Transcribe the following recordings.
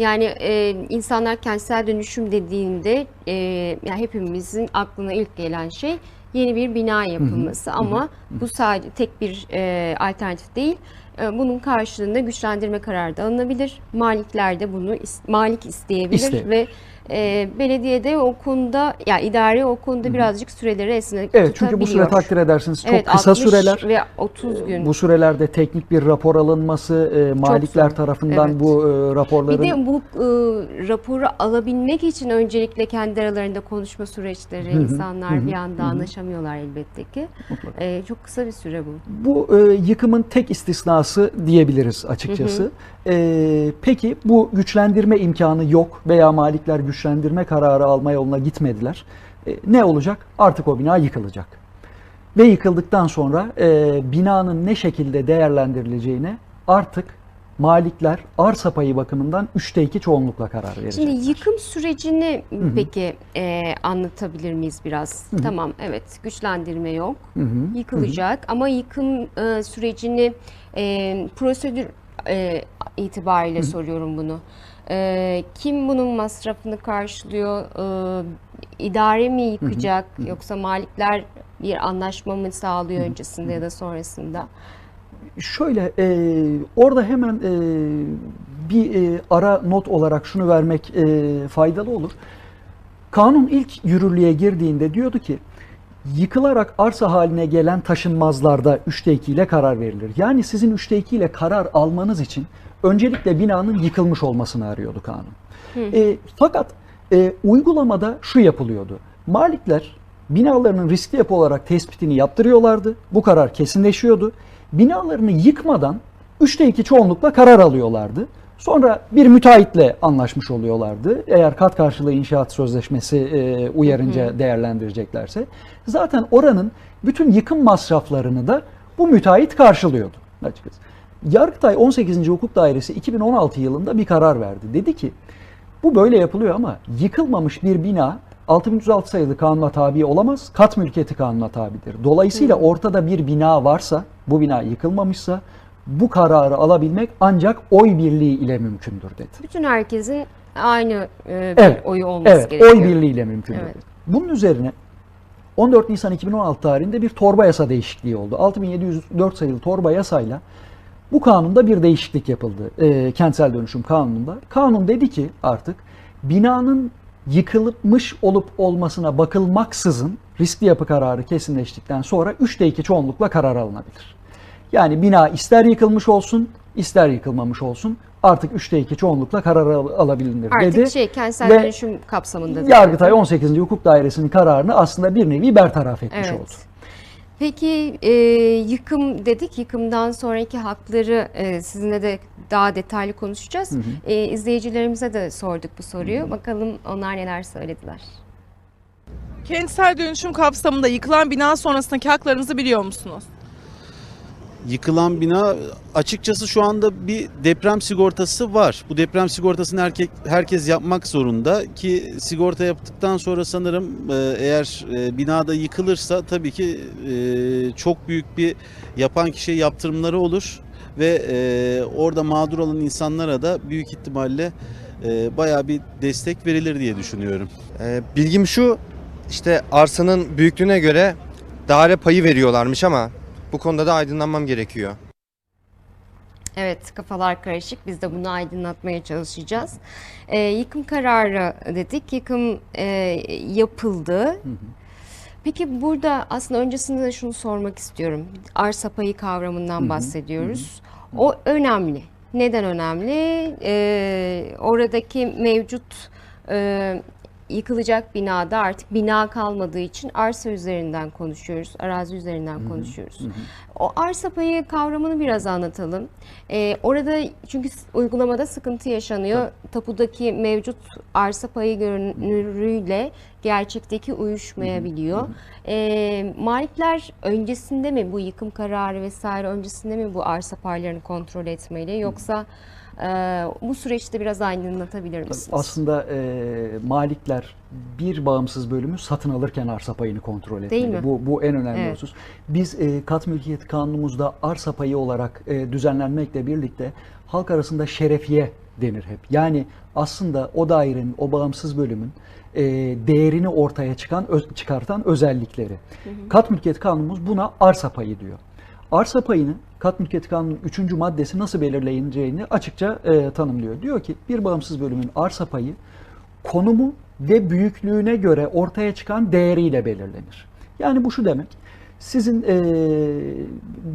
Yani e, insanlar kentsel dönüşüm dediğinde e, yani hepimizin aklına ilk gelen şey yeni bir bina yapılması. Ama bu sadece tek bir e, alternatif değil. E, bunun karşılığında güçlendirme kararı da alınabilir. Malikler de bunu malik isteyebilir İsteyebilir. ve e, belediyede o konuda ya idare o konuda birazcık süreleri esnek Evet çünkü bu süre takdir edersiniz çok Evet, kısa 60 süreler. ve 30 gün. Bu sürelerde teknik bir rapor alınması, e, malikler tarafından Evet. bu e, raporların Bir de bu e, raporu alabilmek için öncelikle kendi aralarında konuşma süreçleri, insanlar bir anda anlaşamıyorlar elbette ki. E, çok kısa bir süre bu. Bu e, yıkımın tek istisnası diyebiliriz açıkçası. E, peki bu güçlendirme imkanı yok veya malikler güçlendirme kararı alma yoluna gitmediler. E, ne olacak? Artık o bina yıkılacak. Ve yıkıldıktan sonra e, binanın ne şekilde değerlendirileceğine artık malikler arsa payı bakımından 3'te 2 çoğunlukla karar verecek. Şimdi yıkım sürecini peki e, anlatabilir miyiz biraz? Tamam evet güçlendirme yok. Yıkılacak ama yıkım e, sürecini e, prosedür e, itibariyle soruyorum bunu. E, kim bunun masrafını karşılıyor? E, idare mi yıkacak yoksa malikler bir anlaşma mı sağlıyor öncesinde ya da sonrasında? Şöyle e, orada hemen e, bir e, ara not olarak şunu vermek e, faydalı olur. Kanun ilk yürürlüğe girdiğinde diyordu ki yıkılarak arsa haline gelen taşınmazlarda 3'te 2 ile karar verilir. Yani sizin 3'te 2 ile karar almanız için öncelikle binanın yıkılmış olmasını arıyordu kanun. E, fakat e, uygulamada şu yapılıyordu. Malikler binalarının riskli yapı olarak tespitini yaptırıyorlardı. Bu karar kesinleşiyordu. Binalarını yıkmadan 3'te 2 çoğunlukla karar alıyorlardı. Sonra bir müteahhitle anlaşmış oluyorlardı. Eğer kat karşılığı inşaat sözleşmesi e, uyarınca değerlendireceklerse. Zaten oranın bütün yıkım masraflarını da bu müteahhit karşılıyordu açıkçası. Yargıtay 18. Hukuk Dairesi 2016 yılında bir karar verdi. Dedi ki bu böyle yapılıyor ama yıkılmamış bir bina 6306 sayılı kanuna tabi olamaz. Kat mülkiyeti kanuna tabidir. Dolayısıyla ortada bir bina varsa, bu bina yıkılmamışsa bu kararı alabilmek ancak oy birliği ile mümkündür dedi. Bütün herkesin aynı e, bir Evet. oyu olması Evet, gerekiyor. oy birliğiyle mümkündür. Evet. dedi. Bunun üzerine 14 Nisan 2016 tarihinde bir torba yasa değişikliği oldu. 6704 sayılı torba yasayla bu kanunda bir değişiklik yapıldı. e, kentsel dönüşüm kanununda. Kanun dedi ki artık binanın yıkılmış olup olmasına bakılmaksızın riskli yapı kararı kesinleştikten sonra 3'te 2 çoğunlukla karar alınabilir. Yani bina ister yıkılmış olsun, ister yıkılmamış olsun artık 3'te 2 çoğunlukla karar al- alabilir Artık dedi. şey kentsel Ve dönüşüm kapsamında. Yargıtay 18. Hukuk Dairesi'nin kararını aslında bir nevi bertaraf etmiş Evet. oldu. Peki e, yıkım dedik. Yıkımdan sonraki hakları e, sizinle de daha detaylı konuşacağız. E, izleyicilerimize de sorduk bu soruyu. Bakalım onlar neler söylediler. Kentsel dönüşüm kapsamında yıkılan bina sonrasındaki haklarınızı biliyor musunuz? Yıkılan bina açıkçası şu anda bir deprem sigortası var. Bu deprem sigortasını herkes, herkes yapmak zorunda ki sigorta yaptıktan sonra sanırım e, eğer e, binada yıkılırsa tabii ki e, çok büyük bir yapan kişiye yaptırımları olur ve e, orada mağdur olan insanlara da büyük ihtimalle e, bayağı bir destek verilir diye düşünüyorum. Bilgim şu, işte arsanın büyüklüğüne göre daire payı veriyorlarmış ama bu konuda da aydınlanmam gerekiyor. Evet kafalar karışık. Biz de bunu aydınlatmaya çalışacağız. E, yıkım kararı dedik. Yıkım e, yapıldı. Peki burada aslında öncesinde de şunu sormak istiyorum. Arsa payı kavramından bahsediyoruz. O önemli. Neden önemli? Ee, oradaki mevcut e, yıkılacak binada artık bina kalmadığı için arsa üzerinden konuşuyoruz, arazi üzerinden konuşuyoruz. O arsa payı kavramını biraz anlatalım. Ee, orada çünkü uygulamada sıkıntı yaşanıyor. Tapudaki mevcut arsa payı görünürüyle gerçekteki uyuşmayabiliyor. Ee, malikler öncesinde mi bu yıkım kararı vesaire öncesinde mi bu arsa paylarını kontrol etmeli yoksa e, bu süreçte biraz aydınlatabilir misiniz? Aslında e, malikler bir bağımsız bölümü satın alırken arsa payını kontrol etmeli. mi? Bu, bu en önemli Evet. husus. Biz e, kat mülkiyet kanunumuzda arsa payı olarak e, düzenlenmekle birlikte halk arasında şerefiye denir hep. Yani aslında o dairenin, o bağımsız bölümün e, değerini ortaya çıkan ö- çıkartan özellikleri. Kat mülkiyet kanunumuz buna arsa payı diyor. Arsa payını kat mülkiyet kanunun 3. maddesi nasıl belirleneceğini açıkça e, tanımlıyor. Diyor ki bir bağımsız bölümün arsa payı konumu ve büyüklüğüne göre ortaya çıkan değeriyle belirlenir. Yani bu şu demek. Sizin e,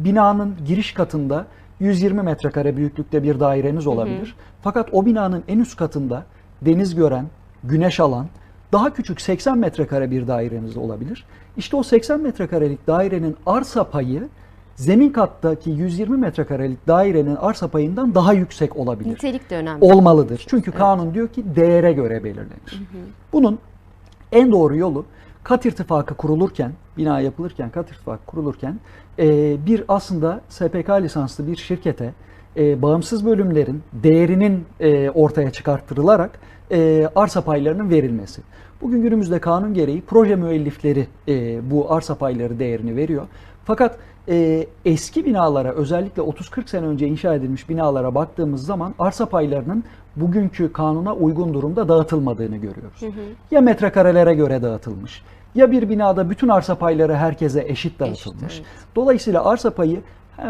binanın giriş katında 120 metrekare büyüklükte bir daireniz olabilir. Fakat o binanın en üst katında deniz gören, güneş alan, daha küçük 80 metrekare bir daireniz olabilir. İşte o 80 metrekarelik dairenin arsa payı zemin kattaki 120 metrekarelik dairenin arsa payından daha yüksek olabilir Nitelik de önemli. olmalıdır. Çünkü kanun diyor ki değere göre belirlenir. Bunun en doğru yolu kat irtifakı kurulurken, bina yapılırken, kat irtifakı kurulurken bir aslında SPK lisanslı bir şirkete e, bağımsız bölümlerin değerinin e, ortaya çıkarttırılarak e, arsa paylarının verilmesi. Bugün günümüzde kanun gereği proje müellifleri e, bu arsa payları değerini veriyor. Fakat e, eski binalara özellikle 30-40 sene önce inşa edilmiş binalara baktığımız zaman arsa paylarının bugünkü kanuna uygun durumda dağıtılmadığını görüyoruz. Ya metrekarelere göre dağıtılmış ya bir binada bütün arsa payları herkese eşit dağıtılmış. evet. Dolayısıyla arsa payı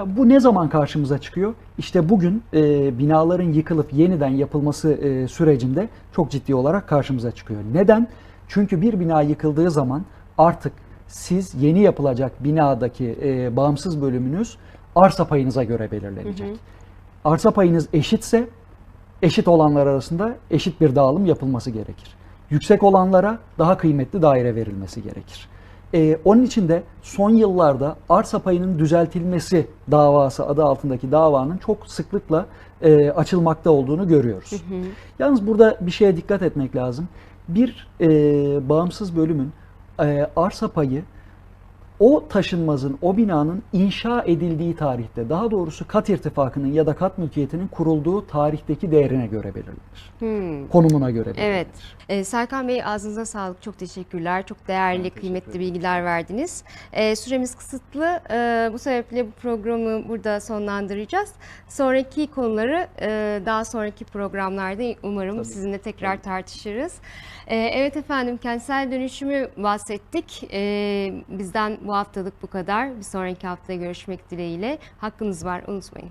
bu ne zaman karşımıza çıkıyor? İşte bugün e, binaların yıkılıp yeniden yapılması e, sürecinde çok ciddi olarak karşımıza çıkıyor. Neden? Çünkü bir bina yıkıldığı zaman artık siz yeni yapılacak binadaki e, bağımsız bölümünüz arsa payınıza göre belirlenecek. Arsa payınız eşitse eşit olanlar arasında eşit bir dağılım yapılması gerekir. Yüksek olanlara daha kıymetli daire verilmesi gerekir. Ee, onun için de son yıllarda arsa payının düzeltilmesi davası adı altındaki davanın çok sıklıkla e, açılmakta olduğunu görüyoruz. Yalnız burada bir şeye dikkat etmek lazım. Bir e, bağımsız bölümün e, arsa payı o taşınmazın, o binanın inşa edildiği tarihte, daha doğrusu kat irtifakının ya da kat mülkiyetinin kurulduğu tarihteki değerine göre belirlenir. Hmm. Konumuna göre belirlenir. Evet. Ee, Serkan Bey ağzınıza sağlık. Çok teşekkürler. Çok değerli, kıymetli bilgiler verdiniz. Ee, süremiz kısıtlı. Ee, bu sebeple bu programı burada sonlandıracağız. Sonraki konuları e, daha sonraki programlarda umarım sizinle tekrar tartışırız. Ee, evet efendim kentsel dönüşümü bahsettik. Ee, bizden bu haftalık bu kadar. Bir sonraki hafta görüşmek dileğiyle. Hakkınız var unutmayın.